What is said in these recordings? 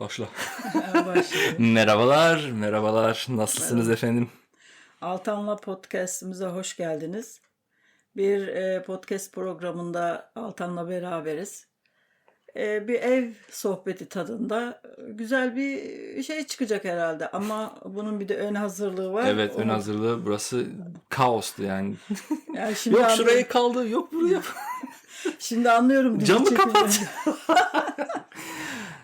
Başla. Merhabalar, merhabalar. Nasılsınız efendim? Altan'la podcastimize hoş geldiniz. Bir e, podcast programında Altan'la beraberiz. E, bir ev sohbeti tadında e, güzel bir şey çıkacak herhalde. Ama bunun bir de ön hazırlığı var. Evet, ön hazırlığı burası kaostu yani. Yani şimdi yok şuraya kaldı, yok buraya. Şimdi anlıyorum. Camı çekimleri. kapat.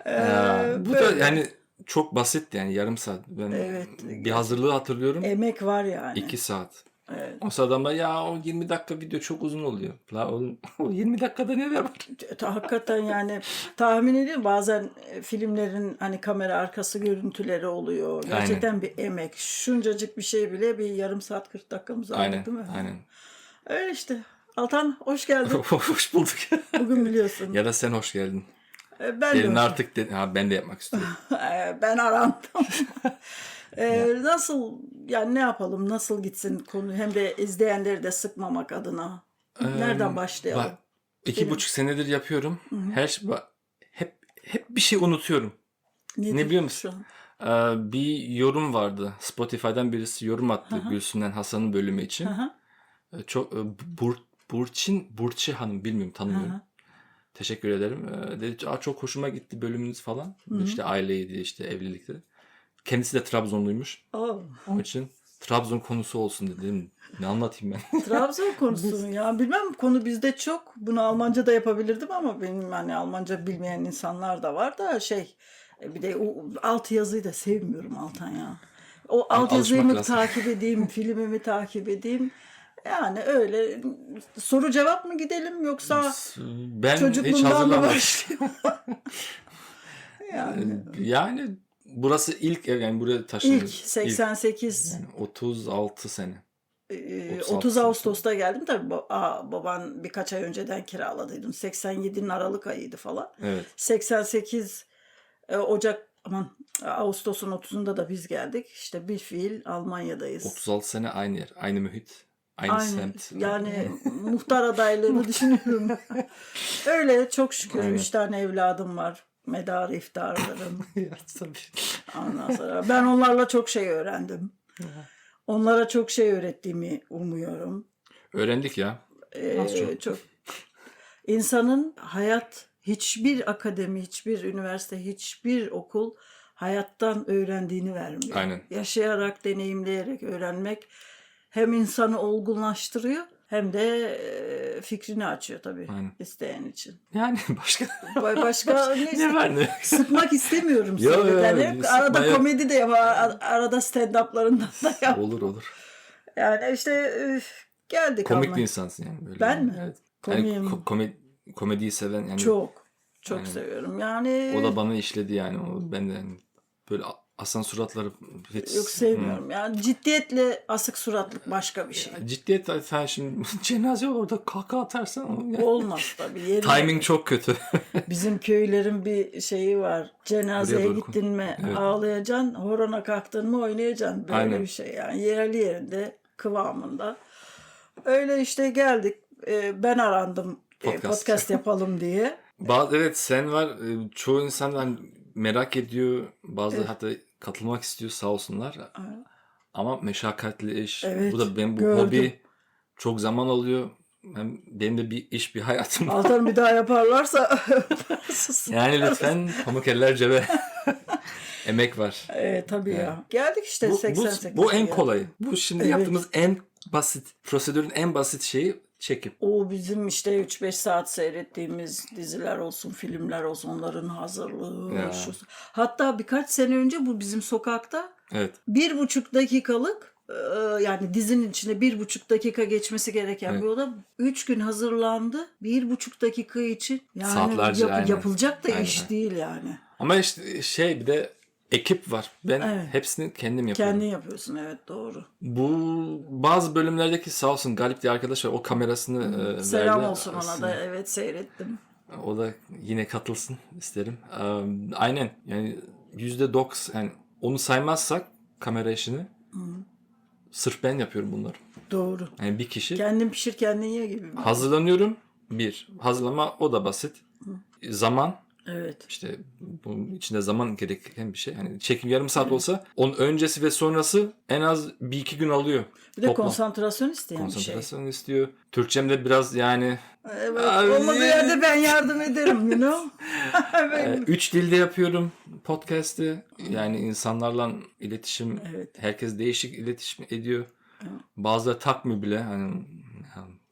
Ee, bu da böyle. yani çok basit yani yarım saat. Ben Evet. bir hazırlığı hatırlıyorum. Emek var yani. 2 saat. Evet. O ben, ya o 20 dakika video çok uzun oluyor. La oğlum o 20 dakikada neler var? Hakikaten yani tahmin ediyorum bazen e, filmlerin hani kamera arkası görüntüleri oluyor. Gerçekten bir emek. Şuncacık bir şey bile bir yarım saat 40 dakikamız aldı Aynen, değil mi? aynen. Öyle işte. Altan hoş geldin. hoş bulduk. Bugün biliyorsun. ya da sen hoş geldin. E, ben de Elin hoş- artık de, ha, ben de yapmak istiyorum. E, ben arandım. E, nasıl yani ne yapalım nasıl gitsin konu hem de izleyenleri de sıkmamak adına. Nereden Ee, başlayalım? Bak, iki Benim- buçuk senedir yapıyorum. Her şey, hep hep bir şey unutuyorum. Nedir ne biliyor musun? Ee, bir yorum vardı. Spotify'dan birisi yorum attı Gülsüm'den Hasan'ın bölümü için. Hı hı. Ee, Çok e, Bur, Burçin Burçi Hanım bilmiyorum tanımıyorum. Hı hı. Teşekkür ederim. Ee, dedi Aa, çok hoşuma gitti bölümünüz falan. İşte aileydi, işte evlilikti. Kendisi de Trabzonluymuş. Oo. Onun için Trabzon konusu olsun dedim. Ne anlatayım ben? Trabzon konusunu ya bilmem konu bizde çok. Bunu Almanca da yapabilirdim ama benim hani Almanca bilmeyen insanlar da var da şey e, bir de o alt yazıyı da sevmiyorum Altan ya. O alt alışmak yazıyı mı takip edeyim, filmimi takip edeyim. Yani öyle soru cevap mı gidelim yoksa Ben Çocukluğundan mı hazırlamamıştım. yani Yani burası ilk ev yani buraya taşındım. ilk 88 Yani 36 sene. Ee, 36 30 sene. Ağustos'ta geldim tabii baban birkaç ay önceden kiraladıydım. 87'nin Aralık ayıydı falan. Evet. 88 e, Ocak aman Ağustos'un 30'unda da biz geldik. İşte bir fiil Almanya'dayız. 36 sene aynı yer, aynı mühit, aynı, Aynı semt. yani muhtar adaylığını düşünüyorum. Öyle çok şükür Aynen. üç tane evladım var. Medar iftarlarım. Tabii. Ondan sonra ben onlarla çok şey öğrendim. Onlara çok şey öğrettiğimi umuyorum. Öğrendik ya. Ee, Az çok. çok. İnsanın hayat hiçbir akademi, hiçbir üniversite, hiçbir okul hayattan öğrendiğini vermiyor. Aynen. Yaşayarak, deneyimleyerek öğrenmek hem insanı olgunlaştırıyor hem de fikrini açıyor tabii Aynen. isteyen için. Yani başka Ba- Başka ne, ne var ne? sıkmak istemiyorum Yo, seni. yo, hep arada yok. komedi de yapar, ar- arada stand-up'larından da yap. olur olur. Yani işte üf, geldik Komik ama. bir insansın yani böyle. Ben mi? Evet. Komiyim. Yani ko- komedi, komediyi seven yani Çok. Çok Aynen. seviyorum. Yani o da bana işledi yani. O, ben de yani böyle a- asan suratları hiç yok sevmiyorum. Yani ciddiyetle asık suratlık başka bir şey. Ciddiyet sen şimdi cenaze var orada kahkaha atarsan yani- Olmaz tabii. Yerine- timing çok kötü. Bizim köylerin bir şeyi var. Cenazeye Buraya doğru gittin mi Evet. ağlayacaksın, horona kalktın mı oynayacaksın. Böyle Aynen. bir şey yani. Yerli yerinde, kıvamında. Öyle işte geldik. Ee, ben arandım e, Podcast. podcast yapalım diye. Bazı, evet sen var. e, Çoğu insan hani merak ediyor. Bazı Evet. hatta katılmak istiyor sağ olsunlar. Ama meşakkatli iş. Evet, bu da benim bu gördüm. hobi çok zaman alıyor. Hem benim de bir iş bir hayatım. Altan bir daha yaparlarsa Yani lütfen pamuk eller cebe. Emek var. e, tabii ya. Geldik işte Bu, bu, 88. bu en geldik. kolayı. Bu şimdi Evet. yaptığımız en basit, prosedürün en basit şeyi çekim. O bizim işte 3-5 saat seyrettiğimiz diziler olsun, filmler olsun onların hazırlığı. Ya. Şu. Hatta birkaç sene önce bu bizim sokakta Evet. bir buçuk dakikalık e, yani dizinin içinde bir buçuk dakika geçmesi gereken Evet. bir oda üç gün hazırlandı. Bir buçuk dakika için yani Saatlerce, aynen. yapılacak da Aynen. iş değil yani. Ama işte şey bir de ekip var. Ben Evet. hepsini kendim yapıyorum. Kendin yapıyorsun evet doğru. Bu bazı bölümlerdeki sağ olsun Galip diye arkadaş var. O kamerasını e, Selam verdi. olsun ona da evet seyrettim. O da yine katılsın isterim. Ee, aynen yani yüzde doksan yani onu saymazsak kamera işini sırf ben yapıyorum bunları. Doğru. Yani bir kişi Kendin pişir kendin ye gibi. mi? hazırlanıyorum. Bir hazırlama o da basit. Zaman Evet. İşte bunun içinde zaman gereken bir şey. Yani çekim yarım saat olsa onun öncesi ve sonrası en az bir iki gün alıyor. Bir de Toplam. konsantrasyon isteyen bir şey. Konsantrasyon istiyor. Türkçem de biraz yani Evet. Abi. Olmadığı yerde ben yardım ederim, you know. e, Ben- üç dilde yapıyorum podcast'i. Yani insanlarla iletişim, Evet. herkes değişik iletişim ediyor. Bazıları takmıyor bile. Hani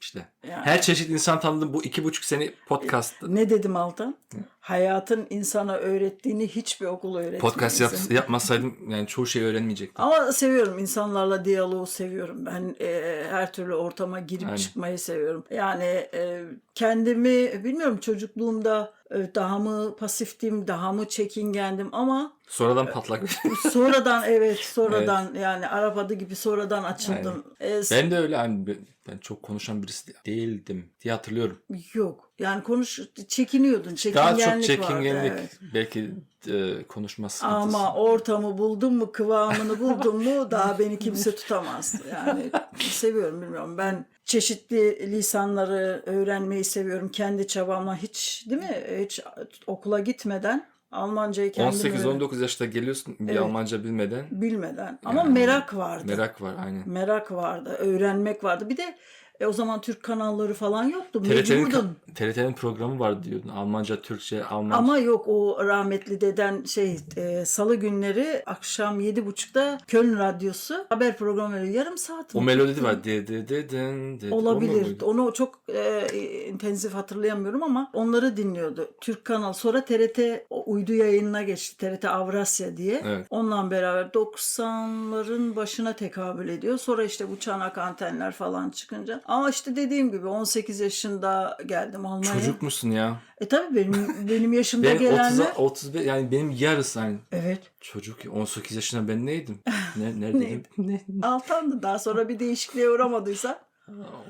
işte Yani. her çeşit insan tanıdım bu iki buçuk sene podcast. Ne dedim Altan? Hayatın insana öğrettiğini hiçbir okul öğretmiyor. Podcast yap, yapmasaydım yani çoğu şey öğrenmeyecektim. Ama seviyorum insanlarla diyaloğu seviyorum. Ben e, her türlü ortama girip Aynen. çıkmayı seviyorum. Yani e, kendimi bilmiyorum çocukluğumda e, daha mı pasiftim, daha mı çekingendim ama Sonradan patlak. sonradan evet sonradan yani Arap adı gibi sonradan açıldım. E, ben de öyle hani ben- ben çok konuşan birisi değildim diye hatırlıyorum. Yok yani konuş çekiniyordun. Daha Çekingenlik çok vardı, çekingenlik evet. belki e, konuşma sıkıntısı. Ama ortamı buldun mu, kıvamını buldun mu daha beni kimse tutamaz. Yani seviyorum bilmiyorum. Ben çeşitli lisanları öğrenmeyi seviyorum. Kendi çabamla hiç değil mi? Hiç okula gitmeden Almancayı kendim öğren- 18-19 yaşta geliyorsun bir Evet. Almanca bilmeden. bilmeden. Ama Yani merak vardı. Merak var aynen. Merak vardı. Öğrenmek vardı. Bir de e, o zaman Türk kanalları falan yoktu. Mecburdun. TRT'nin programı var diyordun. Almanca, Türkçe, Almanca. Ama yok o rahmetli deden şey e, salı günleri akşam yedi buçukta Köln Radyosu haber programı veriyor. Yarım saat mi? o melodi var. De, de, de, den, de. Olabilir. muydu? Onu çok e, intensif hatırlayamıyorum ama onları dinliyordu. Türk kanal. Sonra TRT uydu yayınına geçti. TRT Avrasya diye. Evet. Onunla beraber 90'ların başına tekabül ediyor. Sonra işte bu çanak antenler falan çıkınca. Ama işte dediğim gibi 18 yaşında geldim Almanya'ya. Çocuk musun ya? E tabii benim benim yaşımda Ben gelenler 30, 35 yani benim yarısı hani Evet. çocuk 18 yaşında ben neydim? Ne, neredeydim? ne? Altandı daha sonra bir değişikliğe uğramadıysa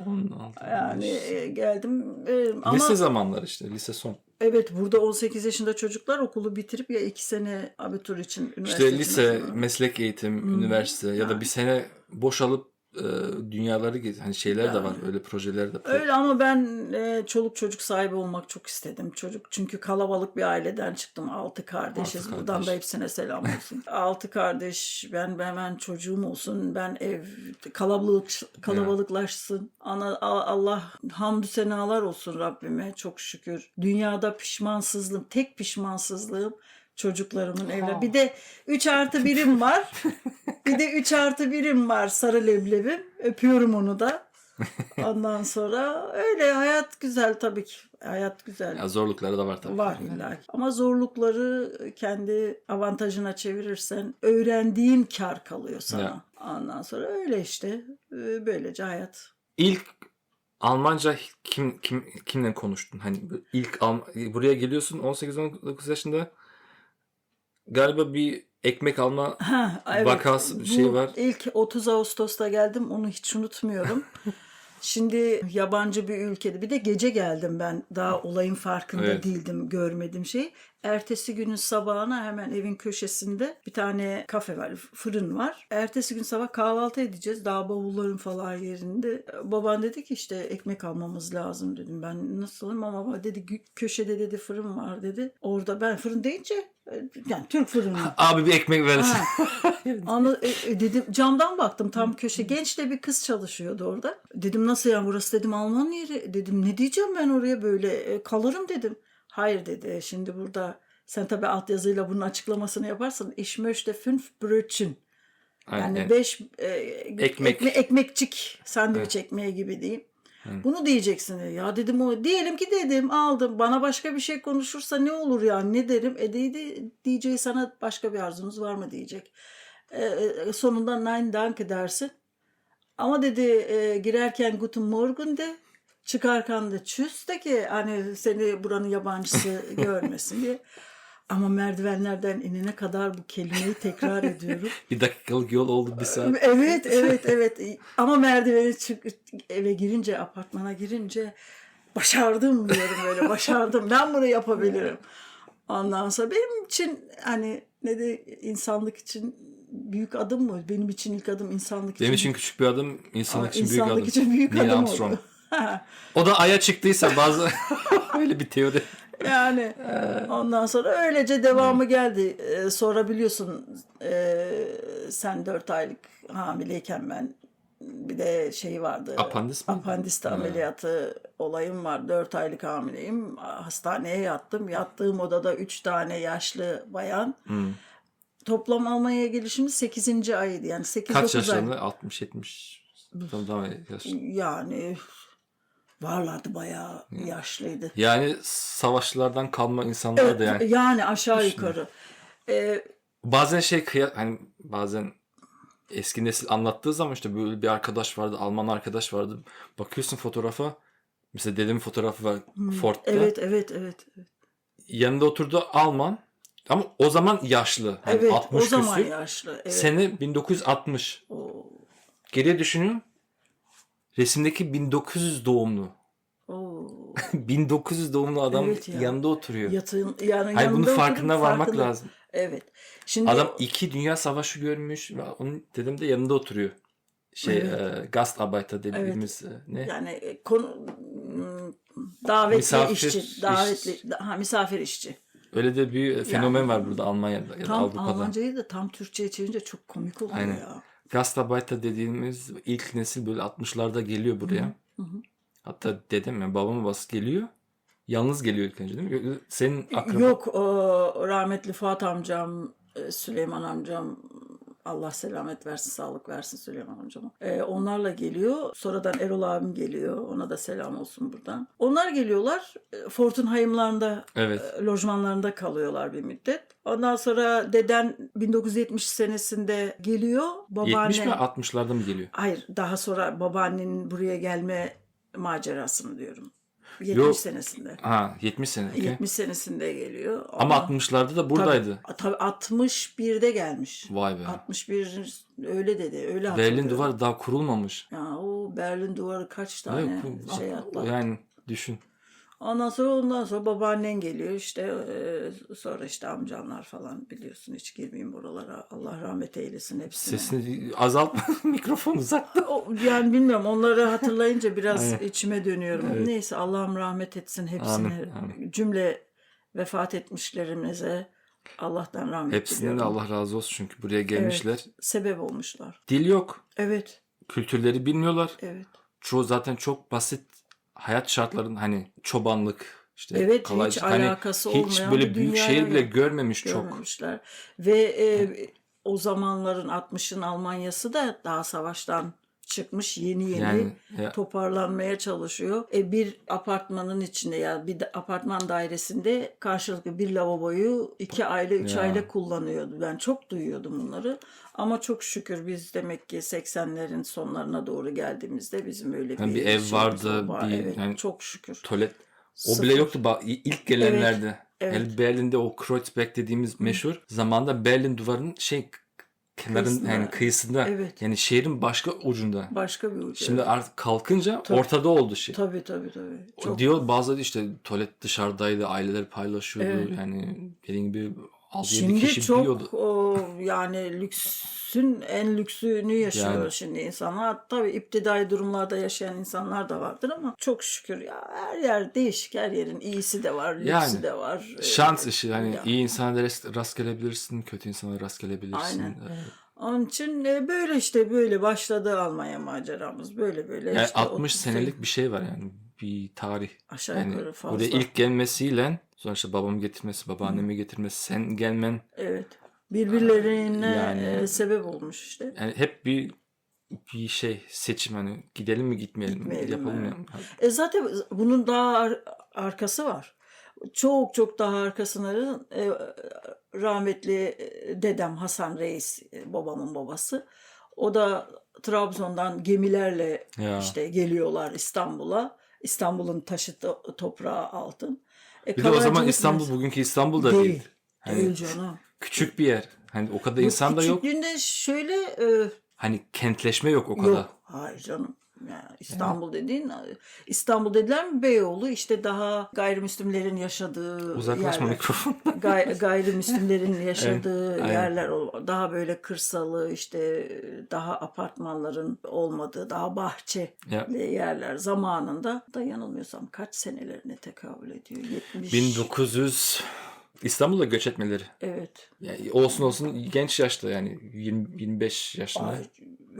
16. yani e, geldim E, ama Lise zamanları işte lise son. evet burada 18 yaşında çocuklar okulu bitirip ya iki sene abitur için üniversite İşte lise, okuyorlar. meslek eğitim, Hmm. üniversite ya da bir sene boşalıp e, dünyaları gez. Hani şeyler de var. Öyle projeler de. Öyle ama ben e, çoluk çocuk sahibi olmak çok istedim. Çocuk çünkü kalabalık bir aileden çıktım. Altı kardeşiz. Altı Buradan kardeş. da hepsine selam olsun. Altı kardeş. Ben ben çocuğum olsun. Ben ev kalabalık kalabalıklaşsın. Ana Allah hamdü senalar olsun Rabbime. Çok şükür. Dünyada pişmansızlığım, tek pişmansızlığım çocuklarımın evlat. Bir de 3 artı birim var. bir de 3 artı birim var sarı leblebim. Öpüyorum onu da. Ondan sonra öyle hayat güzel tabii ki. Hayat güzel. Ya zorlukları da var tabii. Var illa. Ama zorlukları kendi avantajına çevirirsen öğrendiğin kar kalıyor sana. Ya. Ondan sonra öyle işte. Ee, Böylece hayat. İlk Almanca kim kim kimle konuştun? Hani ilk Alm- buraya geliyorsun 18-19 yaşında galiba bir ekmek alma Ha, evet. Vakası- Bu şey var. İlk 30 Ağustos'ta geldim. Onu hiç unutmuyorum. Şimdi yabancı bir ülkede bir de gece geldim ben daha olayın farkında Evet. değildim görmedim şey. Ertesi günün sabahına hemen evin köşesinde bir tane kafe var fırın var. Ertesi gün sabah kahvaltı edeceğiz daha bavulların falan yerinde. Baban dedi ki işte ekmek almamız lazım dedim ben nasıl alayım ama dedi "Gü- köşede dedi fırın var dedi. Orada ben fırın deyince yani Türk fırını. abi bir ekmek verirsin. Ha. Anla, e, e, dedim camdan baktım tam köşe genç de bir kız çalışıyordu orada. Dedim nasıl yani burası dedim Alman yeri. Dedim ne diyeceğim ben oraya böyle E, kalırım dedim. Hayır dedi şimdi burada sen tabii altyazıyla bunun açıklamasını yaparsan ich möchte fünf Brötchen. Yani Aynen. beş e, Ekmek. ekme- ekmekçik sandviç Evet. ekmeği gibi diyeyim. Evet. Bunu diyeceksin. Ya dedim o diyelim ki dedim aldım. Bana başka bir şey konuşursa ne olur ya ne derim? E dedi diyeceği sana başka bir arzunuz var mı diyecek. E, e, sonunda nein danke dersin. Ama dedi e, girerken guten morgen de çıkarken de tschüss de ki hani seni buranın yabancısı görmesin diye. Ama merdivenlerden inene kadar bu kelimeyi tekrar ediyorum. Bir dakikalık yol oldu bir saat. Evet, evet, evet. Ama merdiveni çık eve girince, apartmana girince başardım diyorum böyle. Başardım. Ben bunu yapabilirim. Ondan sonra benim için hani ne de insanlık için büyük adım mı? Benim için ilk adım insanlık için. Benim için küçük bir adım, insanlık için büyük insanlık adım. için büyük Neil adım Armstrong. oldu. O da aya çıktıysa bazı öyle bir teori. Yani ondan sonra öylece devamı geldi. Ee, sonra biliyorsun e, sen 4 aylık hamileyken ben bir de şey vardı. Apandis mi? Apandist ameliyatı olayım var. 4 aylık hamileyim. Hastaneye yattım. Yattığım odada 3 tane yaşlı bayan. Hmm. Toplam Almanya'ya gelişimiz 8. ayıydı. Yani 8 Kaç 9 ay. yaşlarında? 60 70 Tamam, tamam, yaş. Yani varlardı bayağı yaşlıydı. Yani savaşçılardan kalma insanlar da yani. yani aşağı yukarı. Ee, Bazen şey kıya hani bazen eski nesil anlattığı zaman işte böyle bir arkadaş vardı, Alman arkadaş vardı. Bakıyorsun fotoğrafa. Mesela dedemin fotoğrafı var Ford'da. evet, evet, evet. evet. Yanında oturdu Alman. Ama o zaman yaşlı. Hani Evet, 60 o zaman küsür. yaşlı. Evet. Sene 1960. Oo, Geriye düşünüyorum. Resimdeki 1900 doğumlu. oo. 1900 doğumlu adam Evet ya. yanında oturuyor. Yatın, yani Hayır bunun oturup varmak farkında- lazım. Evet. Şimdi Adam iki dünya savaşı görmüş ve onun dedim de yanında oturuyor. Şey Evet. e, Gastarbeiter dediğimiz e, ne? yani e, konu hmm, davetli Misafir işçi, iş- davetli ha, misafir işçi. Öyle de bir fenomen var burada Almanya'da ya da Tam Avrupa'da. Almancayı da tam Türkçe'ye çevirince çok komik oluyor Aynen. ya. Gastarbeiter dediğimiz ilk nesil böyle 60'larda geliyor buraya. Hı hı. Hatta dedem ya babam babası geliyor. Yalnız geliyor ilk önce değil mi? Senin akraba. Yok o rahmetli Fuat amcam, e, Süleyman amcam Allah selamet versin, sağlık versin Süleyman amcama. E, onlarla geliyor. Sonradan Erol abim geliyor. Ona da selam olsun buradan. Onlar geliyorlar. E, Fortunheim'larında Evet. e, lojmanlarında kalıyorlar bir müddet. Ondan sonra deden 1970 senesinde geliyor. Babaanne 70 mi 60'larda mı geliyor? Hayır, daha sonra babaannenin buraya gelme macerasını diyorum. 70 Yok. senesinde. Ha 70 sene. okey. 70 senesinde geliyor. Ama 60'larda da buradaydı. Tabii, tabii 61'de gelmiş. Vay be. 61 öyle dedi. Öyle Berlin hatırlıyorum. duvarı daha kurulmamış. Ya o Berlin duvarı kaç tane Evet, bu- şey atlattı. yani düşün. Ondan sonra ondan sonra babaannen geliyor işte e, sonra işte amcanlar falan biliyorsun hiç girmeyeyim buralara. Allah rahmet eylesin hepsine. Sesini azalt mikrofon uzakta. Yani bilmiyorum onları hatırlayınca biraz içime dönüyorum. Evet. Neyse Allah'ım rahmet etsin hepsine. Amin, amin. Cümle vefat etmişlerimize Allah'tan rahmet Hepsinden de. Allah razı olsun çünkü buraya gelmişler. Sebep olmuşlar. Dil yok. Evet, Kültürleri bilmiyorlar. evet. Çoğu zaten çok basit hayat şartların hani çobanlık işte Evet, kalaycı- hiç hani alakası hiç olmayan böyle büyük şehir bile görmemiş çok. Ve e, o zamanların 60'ın Almanyası da daha savaştan çıkmış yeni yeni Yani ya, toparlanmaya çalışıyor. E, bir apartmanın içinde ya bir de apartman dairesinde karşılıklı bir lavaboyu iki aile üç Ya. aile kullanıyordu. Ben çok duyuyordum bunları. Ama çok şükür biz demek ki 80'lerin sonlarına doğru geldiğimizde bizim öyle bir, Yani bir ev şeyimiz vardı, var. bir- evet, yani- çok şükür. tuvalet o Sıfır. bile yoktu ilk gelenlerde. evet. El Berlin'de o Kreuzberg dediğimiz meşhur zamanda Berlin duvarının şey kenarın Kıyısında. yani kıyısında Evet. yani şehrin başka ucunda. Başka bir ucu. Şimdi artık kalkınca Tabii. ortada oldu şey. Tabii tabii tabii. O Çok Diyor bazıları işte tuvalet dışarıdaydı, aileler paylaşıyordu. Evet. Yani dediğin gibi 6-7 Şimdi çok biliyordu. o, yani lüksün en lüksünü yaşıyor Yani. şimdi insanlar. Tabii iptidai durumlarda yaşayan insanlar da vardır ama çok şükür ya her yer değişik. Her yerin iyisi de var, lüksü Yani, de var. Şans Ee, işi. Hani ya. iyi insana da rast, gelebilirsin, kötü insana da rast gelebilirsin. Aynen. Evet. Onun için e, böyle işte böyle başladı Almanya maceramız. Böyle böyle Yani işte 60 otuz senelik bir şey var yani. Bir tarih. aşağı Yani yukarı fazla. buraya ilk gelmesiyle sonuçta babamı getirmesi, babaannemi getirmesi, sen gelmen Evet. Birbirlerine Yani- e, sebep olmuş işte. yani hep bir bir şey seçim hani gidelim mi gitmeyelim mi Gitmeyelim, yapalım mı? evet. E zaten bunun daha ar- arkası var. Çok çok daha arkasında e, rahmetli e, dedem Hasan Reis e, babamın babası. O da Trabzon'dan gemilerle Ya. işte geliyorlar İstanbul'a. İstanbul'un taşı to- toprağı altın. E, Bir de o zaman İstanbul mes- bugünkü İstanbul da Değil. değil. Hani değil canım. küçük bir yer. Hani o kadar Bu insan da yok. Küçüklüğünde şöyle e, Hani kentleşme yok o kadar. yok. Hayır canım. Yani İstanbul dediğin İstanbul dedilen Beyoğlu işte daha gayrimüslimlerin yaşadığı Uzaklaşma yerler. mikrofon. Gay- gayrimüslimlerin yaşadığı aynen. yerler ol- daha böyle kırsalı işte daha apartmanların olmadığı daha bahçeli Ya. yerler zamanında da yanılmıyorsam kaç senelerine tekabül ediyor 70 1900 İstanbul'a göç etmeleri. evet Yani olsun olsun genç yaşta yani 20 25 yaşında. Ay,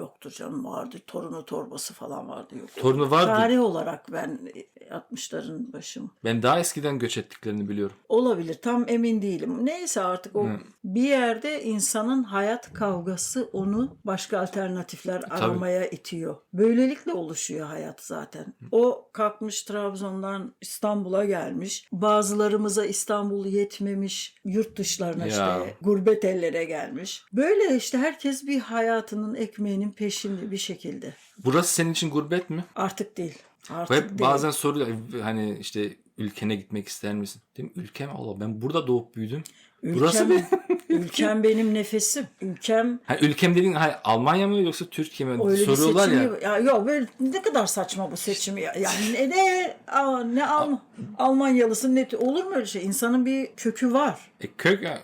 yoktur canım vardı torunu torbası falan vardı yok. Torunu vardı. Tarih olarak ben 60'ların başım. Ben daha eskiden göç ettiklerini biliyorum. Olabilir. Tam emin değilim. Neyse artık o bir yerde insanın hayat kavgası onu başka alternatifler aramaya itiyor. Böylelikle oluşuyor hayat zaten. O kalkmış Trabzon'dan İstanbul'a gelmiş. Bazılarımıza İstanbul yetmemiş. Yurt dışlarına Ya. işte gurbet ellere gelmiş. Böyle işte herkes bir hayatının ekmeğinin peşinde bir şekilde. Burası senin için gurbet mi? Artık değil. Ve Artık hep değil. bazen soruyor hani işte ülkene gitmek ister misin? Değil mi? Ülkem Allah ben burada doğup büyüdüm. Burası Ülkem, bir ülkem benim nefesim. Ülkem Ha, ülkem dediğin ha, Almanya mı yoksa Türkiye mi? öyle bir Soruyorlar seçimi ya. ya. Yok böyle ne kadar saçma bu seçim ya. Yani ne ne, aa, ne Al, Almanyalısın ne olur mu öyle şey? İnsanın bir kökü var. E, kök ya.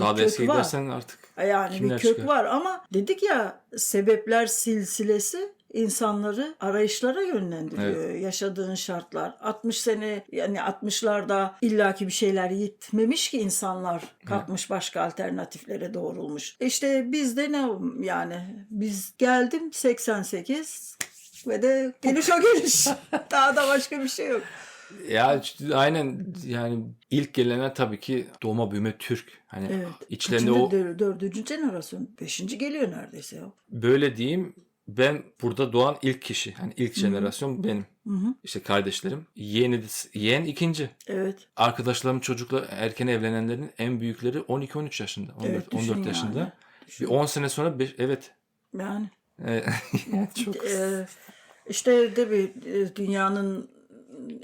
Daha da kök gidersen artık. Yani bir kök çıkar? var ama dedik ya sebepler silsilesi insanları arayışlara yönlendiriyor. Yaşadığın şartlar. 60 sene yani 60'larda illaki bir şeyler yitmemiş ki insanlar kalkmış başka alternatiflere doğrulmuş. İşte bizde ne yani biz geldim 88 ve de geliş o geliş. Daha da başka bir şey yok. Ya işte aynen yani ilk gelenler tabii ki doğma büyüme Türk. Hani Evet. içlerinde Kaçıncı, o dör- dördüncü jenerasyon. Beşinci geliyor neredeyse ya. böyle diyeyim ben burada doğan ilk kişi. Hani ilk jenerasyon benim. Hı hı. İşte kardeşlerim. Yeğeni, yeğen ikinci. Evet. Arkadaşlarım çocukla erken evlenenlerin en büyükleri 12-13 yaşında. 14, Evet, düşün 14 yaşında. yani. Bir 10 sene sonra beş- evet. Yani E, çok Ee, işte de bir e, dünyanın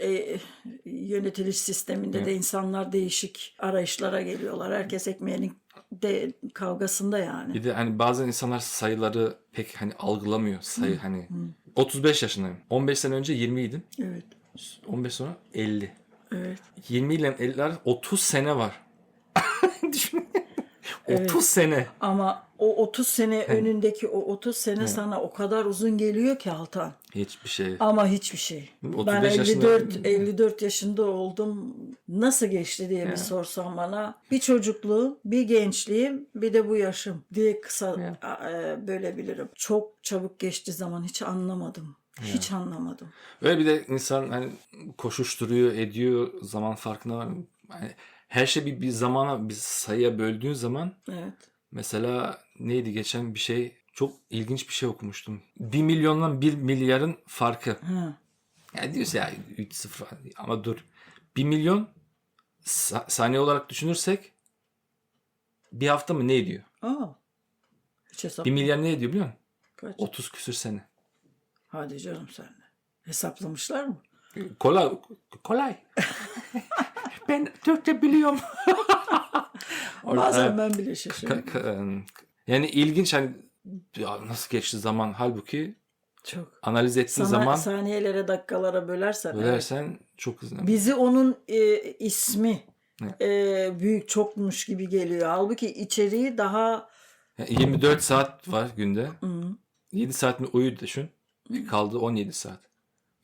e, yönetiliş sisteminde de insanlar değişik arayışlara geliyorlar. Herkes ekmeğinin de kavgasında yani. Bir de hani bazen insanlar sayıları pek hani algılamıyor. Sayı hani 35 yaşındayım. 15 sene önce 20 idim. Evet. 15 sonra 50. Evet. 20 ile 50 arası 30 sene var. Düşün. 30 Evet. sene. Ama o 30 sene önündeki o 30 sene sana o kadar uzun geliyor ki Altan. Hiçbir şey. Ama hiçbir şey. 35 ben yaşında- 54 54 yaşında oldum. Nasıl geçti diye bir sorsan bana. Bir çocukluğum, bir gençliğim, bir de bu yaşım diye kısa e, bölebilirim. Çok çabuk geçti zaman hiç anlamadım. Hiç anlamadım. Öyle bir de insan hani koşuşturuyor, ediyor, zaman farkına var. Hani her şey bir, bir zamana, bir sayıya böldüğün zaman Evet. mesela neydi geçen bir şey çok ilginç bir şey okumuştum. 1 milyonla 1 milyarın farkı. Ha. Yani diyorsun ya 3 sıfır ama dur. 1 milyon sa- saniye olarak düşünürsek bir hafta mı ne ediyor? Aa. Hiç hesap. 1 milyar ne ediyor biliyor musun? Kaç? 30 küsür sene. Hadi canım sen de. Hesaplamışlar mı? Kolay. Kolay. ben Türkçe biliyorum. Bazen ben bile şaşırıyorum. Yani ilginç hani ya nasıl geçti zaman halbuki Çok. analiz ettiğin Sana zaman saniyelere, dakikalara bölersen. evet. bölersen çok hızlı. Bizi onun e, ismi e, büyük çokmuş gibi geliyor. Halbuki içeriği daha Yani 24 saat var günde. Hı. 7 saatini uyu düşün. E kaldı 17 saat.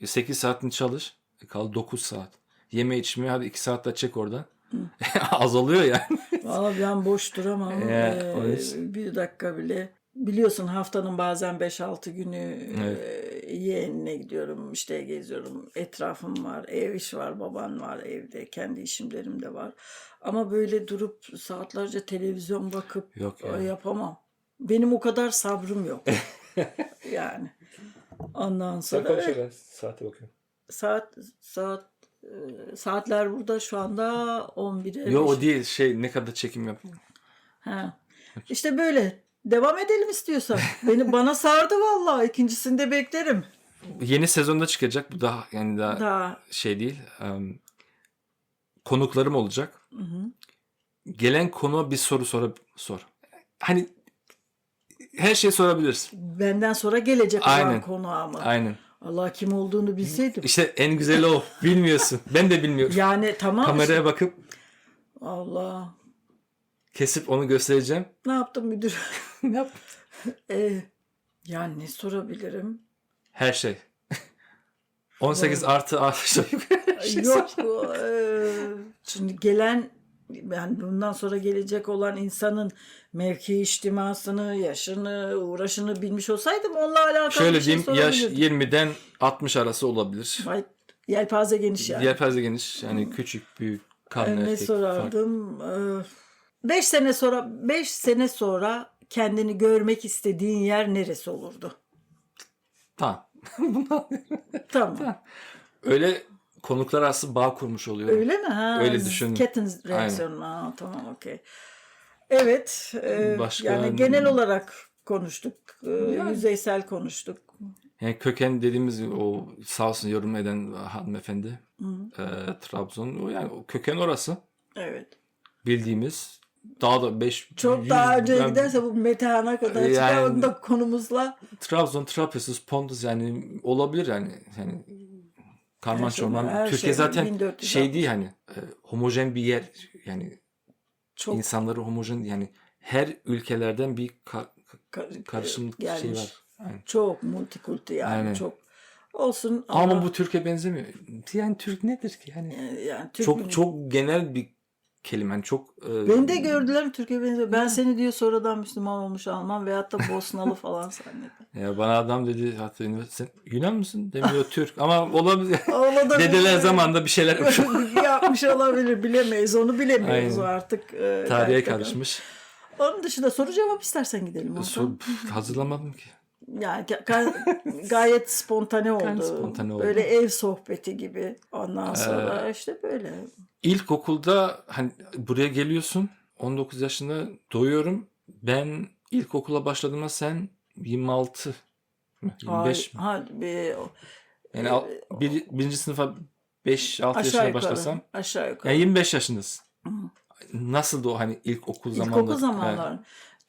E 8 saatini çalış. E kaldı 9 saat. Yeme içme hadi 2 saat daha çek oradan. Azalıyor yani. Valla ben boş duramam. Ee, yüzden- bir dakika bile. Biliyorsun haftanın bazen 5-6 günü Evet. e, yeğenine gidiyorum. işte geziyorum. Etrafım var. Ev iş var. Baban var evde. Kendi işimlerim de var. Ama böyle durup saatlerce televizyon bakıp Yok ya. e, yapamam. Benim o kadar sabrım yok. yani. Ondan sonra evet, saate bakıyorum. saat saat e, saatler burada şu anda 11'e Yok o değil şey ne kadar çekim yapıyor. Ha. İşte böyle. Devam edelim istiyorsan. Beni bana sardı vallahi. İkincisinde beklerim. Yeni sezonda çıkacak. Bu daha yani daha Daha. şey değil. em, konuklarım olacak. Hı hı. Gelen konuğa bir soru sor. sor. Hani her şeyi sorabilirsin. Benden sonra gelecek olan konu ama. Aynen. Allah kim olduğunu bilseydim. İşte en güzeli o. Bilmiyorsun. Ben de bilmiyorum. Yani tamam. Kameraya bakıp Allah. kesip onu göstereceğim. Ne yaptın müdür? ne yap? Ee, yani ne sorabilirim? Her şey. 18 artı aşağı yukarı her şey Yok. eee, şimdi gelen yani bundan sonra gelecek olan insanın mevki içtimasını, yaşını, uğraşını bilmiş olsaydım onunla alakalı Şöyle bir şey diyeyim yaş sorabilirdim. 20'den 60 arası olabilir. Vay, Yelpaze geniş yani. Yelpaze geniş. Yani küçük, büyük, kadın, Ee, ne erkek. sorardım? Ee, Beş sene sonra, beş sene sonra kendini görmek istediğin yer neresi olurdu? Tamam. Tamam. Öyle konuklar arası bağ kurmuş oluyorum. Öyle mi? Ha, Öyle düşündüm. Ketin reaksiyonu. Ha, tamam okey. Evet. e, Başka- yani genel olarak konuştuk. e, Yani. Yüzeysel konuştuk. Yani köken dediğimiz o sağ olsun yorum eden hanımefendi Hı, e, Trabzon o yani o köken orası Evet. bildiğimiz daha da 5 Çok daha önce giderse bu Metehan'a kadar Yani- çıkar. Onu da konumuzla Trabzon, Trapezus, Pontus yani olabilir yani yani karman Her şey- çorman. her Türkiye şey zaten 1460. şey değil hani e, homojen bir yer yani çok insanları homojen yani her ülkelerden bir ka- ka- karışım gelmiş. şey var. Aynen. Çok multikulti yani. Aynen. Çok olsun Ama bu Türkiye benzemiyor. Yani Türk nedir ki? Yani yani, yani Türk çok çok genel bir kelime. Yani çok e, Beni de gördüler Türkiye benziyor. Ben seni diyor sonradan Müslüman olmuş Alman veyahut da Bosnalı falan zannettim. Ya bana adam dedi hatta sen Yunan mısın? Demiyor Türk. Ama olabilir. Da Dedeler zamanında bir şeyler yapmış. yapmış olabilir bilemeyiz onu bilemiyoruz Aynen. artık. e, Tarihe gerçekten. karışmış. Onun dışında soru cevap istersen gidelim. Hakan. Sor, hazırlamadım ki. Yani ga- ga- gayet spontane oldu. spontane oldu. Böyle ev sohbeti gibi. Ondan sonra işte böyle. İlkokulda hani buraya geliyorsun 19 yaşında doyuyorum. Ben ilkokula başladığımda sen 26 mı? 25 mi? Ha, bir, Yani bir, birinci sınıfa 5-6 aşağı yaşına yukarı. başlasam Aşağı yukarı. yani 25 yaşındasın. Hı. Nasıldı o hani ilkokul zamanları? İlkokul zamanlar. Evet.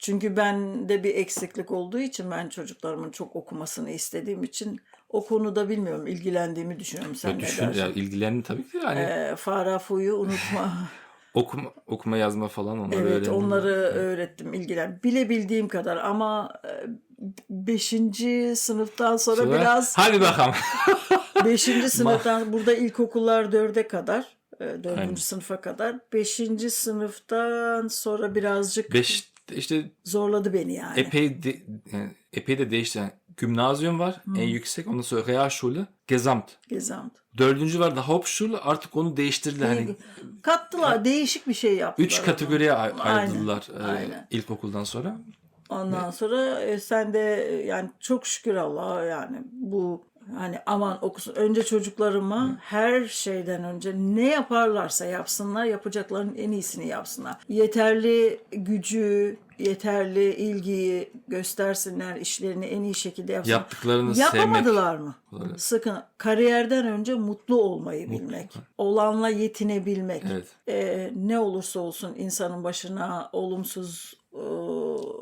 Çünkü bende bir eksiklik olduğu için ben çocuklarımın çok okumasını istediğim için o konuda bilmiyorum ilgilendiğimi düşünüyorum sen Ya ne düşün, dersin? ya ilgilendi tabii ki yani Ee, Farafu'yu unutma. okuma, okuma yazma falan onları evet öğrendim. onları Evet. öğrettim ilgilen. Bilebildiğim kadar ama e, beşinci sınıftan sonra Sonra- biraz Hadi bakalım. beşinci sınıftan burada ilkokullar dörde kadar e, dördüncü Aynen. sınıfa kadar beşinci sınıftan sonra birazcık 5 işte zorladı beni yani. epey de, yani epey de değişti. Yani gimnazyum var en yüksek ondan sonra Realschule, Gesamt. Gezamt. Dördüncü var da Hauptschule artık onu değiştirdiler. Hani Kattılar değişik bir şey yaptılar. üç kategoriye ay- Aynen, ayrıldılar e, aynen. ilkokuldan sonra. Ondan sonra e, sen de e, yani çok şükür Allah'a yani bu hani aman okusun. Önce çocuklarıma her şeyden önce ne yaparlarsa yapsınlar yapacaklarının en iyisini yapsınlar. Yeterli gücü, yeterli ilgiyi göstersinler, işlerini en iyi şekilde yapsınlar. Yaptıklarını sevmek. Yapamadılar mı? Olabilir. Sakın kariyerden önce mutlu olmayı bilmek. Olanla yetinebilmek. Evet. Ee, ne olursa olsun insanın başına olumsuz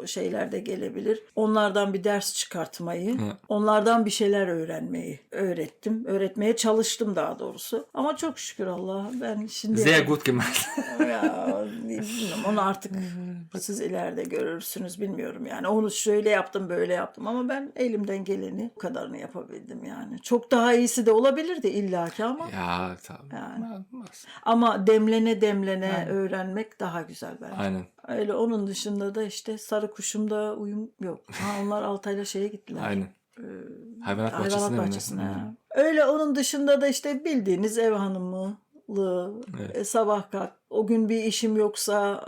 şeyler de gelebilir. Onlardan bir ders çıkartmayı, Hı. onlardan bir şeyler öğrenmeyi öğrettim. Öğretmeye çalıştım daha doğrusu. Ama çok şükür Allah'a ben şimdi Sehr gut gemacht. ya, bilmiyorum. Onu artık siz ileride görürsünüz bilmiyorum yani. Onu şöyle yaptım böyle yaptım ama ben elimden geleni bu kadarını yapabildim yani. Çok daha iyisi de olabilirdi illaki ama ya tabii. Yani. Olmaz. ama demlene demlene öğrenmek daha güzel bence. Aynen. Öyle onun dışında da işte sarı kuşumda uyum yok. Ha, onlar Altay'la şeye gittiler. Aynen. Ee, Hayvanat, Hayvanat bahçesine ne? bahçesine. Öyle onun dışında da işte bildiğiniz ev hanımlığı, Evet. e, sabah kalk. O gün bir işim yoksa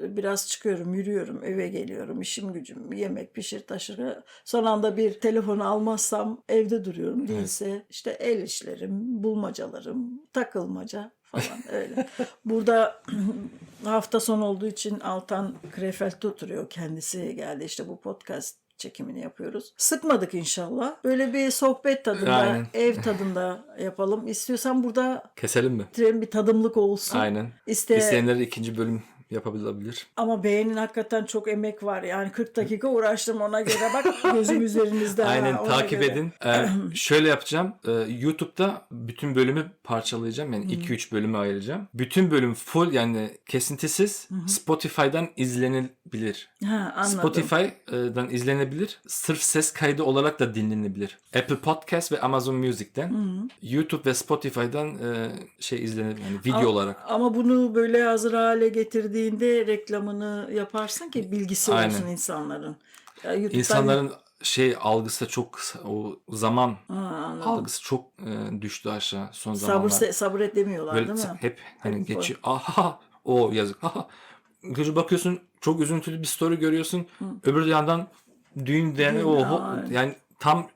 e, biraz çıkıyorum, yürüyorum, eve geliyorum. işim gücüm, yemek pişir taşır. Son anda bir telefonu almazsam evde duruyorum. Değilse işte el işlerim, bulmacalarım, takılmaca falan öyle. Burada hafta sonu olduğu için Altan Krefeld'de oturuyor. Kendisi geldi işte bu podcast çekimini yapıyoruz. Sıkmadık inşallah. Böyle bir sohbet tadında, Aynen. ev tadında yapalım. İstiyorsan burada Keselim mi? bir tadımlık olsun. Aynen. İste, İsteyenlere ikinci bölüm yapabilir. Ama beğenin hakikaten çok emek var. Yani 40 dakika uğraştım ona göre. Bak gözüm üzerinizde. ha, Aynen ona takip göre. edin. Ee, şöyle yapacağım. Ee, YouTube'da bütün bölümü parçalayacağım. Yani 2-3 bölümü ayıracağım. Bütün bölüm full yani kesintisiz Spotify'dan izlenebilir. Ha, anladım. Spotify'dan izlenebilir. Sırf ses kaydı olarak da dinlenebilir. Apple Podcast ve Amazon Music'ten. YouTube ve Spotify'dan e, şey izlenebilir. Yani video Ama- olarak. Ama bunu böyle hazır hale getirdiğinde reklamını yaparsın ki bilgisi Aynen. olsun insanların. Ya YouTube'dan- İnsanların şey algısı da çok kısa- o zaman Ha, algısı çok e, düştü aşağı son Sabır, zamanlarda. se- sabır edemiyorlar Böyle değil mi? hep hani geçiyor. Aha o yazık. Aha. Gece bakıyorsun çok üzüntülü bir story görüyorsun. Öbür yandan düğün yani o yani tam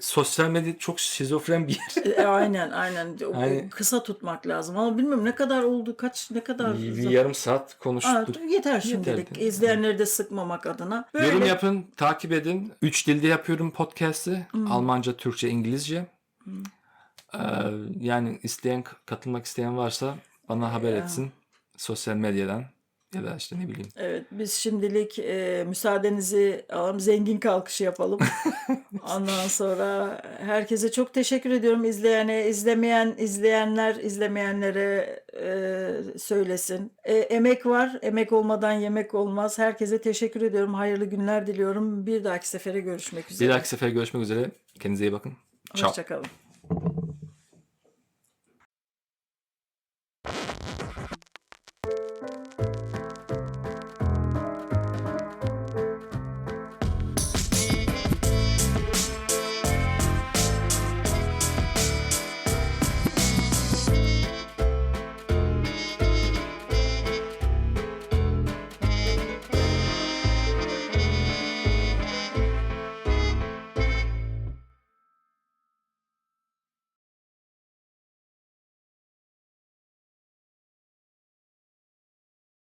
sosyal medya çok şizofren bir yer. E, aynen aynen. O- Aynen. Kısa tutmak lazım. Ama bilmiyorum ne kadar oldu kaç ne kadar. bir yarım saat Aa, konuştuk. yeter şimdilik. Yeter. İzleyenleri de sıkmamak adına. Böyle Yorum yapın, takip edin. Üç dilde yapıyorum podcast'i. Almanca, Türkçe, İngilizce. Ee, yani isteyen, katılmak isteyen varsa bana haber etsin. Sosyal medyadan ya da işte ne bileyim. Evet, biz şimdilik e, müsaadenizi alalım, zengin kalkışı yapalım. Ondan sonra herkese çok teşekkür ediyorum. İzleyene, izlemeyen, izleyenler, izlemeyenlere e, söylesin. E, emek var, emek olmadan yemek olmaz. Herkese teşekkür ediyorum. Hayırlı günler diliyorum. Bir dahaki sefere görüşmek üzere. Bir dahaki sefer görüşmek üzere. Kendinize iyi bakın. Ciao. Hoşçakalın.